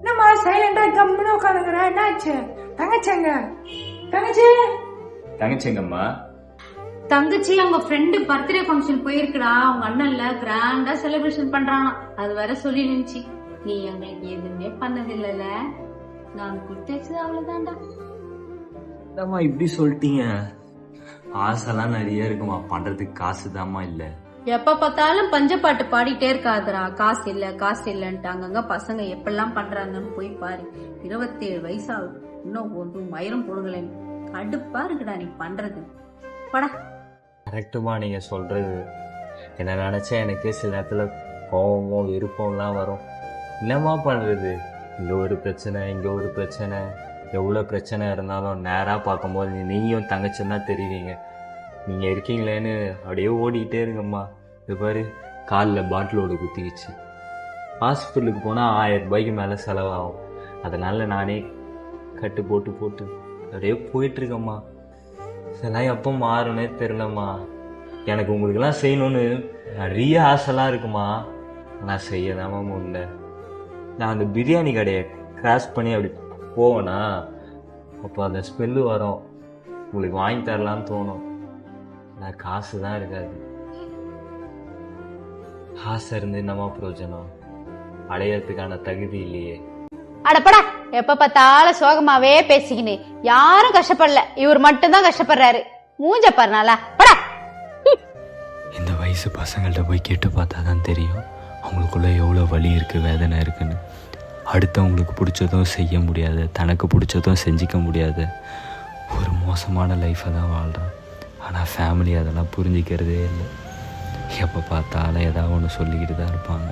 என்னம்மா சைலண்டா கம்முன்னு உட்காந்துங்கிற என்னாச்சு? தங்கச்சங்க. தங்கச்சி? தங்கச்சிங்கம்மா. தங்கச்சி அவங்க ஃப்ரெண்டு பர்த்டே ஃபங்க்ஷன் போயிருக்குடா. அவங்க அண்ணன்ல கிராண்டா செலிப்ரேஷன் பண்றானா அது வேற சொல்லி நினைச்சு நீ எங்களுக்கு எதுவுமே பண்ணதில்லைல. நான் கொடுத்தாச்சு அவ்வளவுதான்டா. என்னம்மா இப்படி சொல்லிட்டீங்க? ஆசைலாம் நிறைய இருக்குமா பண்றதுக்கு காசு இல்ல. எப்ப பார்த்தாலும் பஞ்சப்பாட்டு பாடிட்டே இருக்காதுடா. காசு இல்ல காசு இல்லன்ட்டு அங்கங்க பசங்க எப்பெல்லாம் பண்றாங்கன்னு போய் பாரு. இருபத்தேழு வயசாகுது. இன்னும் ஒன்றும் மயிரம் போடுங்களேன் அடுப்பா இருக்குடா நீ பண்றது. படா கரெக்டுமா நீங்க சொல்றது. என்ன நினைச்சா எனக்கு சில நேரத்துல கோவமோ விருப்பம்லாம் வரும். என்னம்மா பண்றது? இங்க ஒரு பிரச்சனை இங்க ஒரு பிரச்சனை. எவ்வளோ பிரச்சனை இருந்தாலும் நேராக பார்க்கும்போது நீயும் தங்கச்சின்னா தெரிவிங்க. நீங்கள் இருக்கீங்களேன்னு அப்படியே ஓடிக்கிட்டே இருக்கம்மா இது பாரு காலில் பாட்டிலோடு குத்திக்கிச்சு. ஹாஸ்பிட்டலுக்கு போனால் ஆயிரம் ரூபாய்க்கு மேலே செலவாகும். அதனால் நானே கட்டு போட்டு போட்டு அப்படியே போயிட்டுருக்கம்மா இதெல்லாம் எப்போ மாறும்னே தெரிலம்மா எனக்கு உங்களுக்கெல்லாம் செய்யணும்னு நிறைய ஆசைலாம் இருக்குமா. நான் செய்யலாமா முடியல நான் அந்த பிரியாணி கடையை கிராஸ் பண்ணி அப்படி போவேனா? அப்போ அந்த ஸ்மெல்லு வரும். உங்களுக்கு வாங்கி தரலான்னு தோணும். நான் காசு தான் இருக்காது. ஆசை இருந்து என்னமா பிரயோஜனம். அடையறதுக்கான தகுதி இல்லையே. அடப்படா எப்ப பார்த்தாலும் சோகமாவே பேசிக்கினு. யாரும் கஷ்டப்படல இவர் மட்டும்தான் கஷ்டப்படுறாரு. மூஞ்ச பாருனாலா படா. இந்த வயசு பசங்கள்ட்ட போய் கேட்டு பார்த்தா தான் தெரியும் அவங்களுக்குள்ள எவ்வளோ வலி இருக்குது வேதனை இருக்குன்னு. அடுத்தவங்களுக்கு பிடிச்சதும் செய்ய முடியாது தனக்கு பிடிச்சதும் செஞ்சிக்க முடியாது. ஒரு மோசமான லைஃப்பை தான் வாழ்கிறான் ஆனால் ஃபேமிலி அதெல்லாம் புரிஞ்சிக்கிறதே இல்லை. எப்போ பார்த்தாலும் ஏதாவது ஒன்று சொல்லிக்கிட்டு தான் இருப்பாங்க.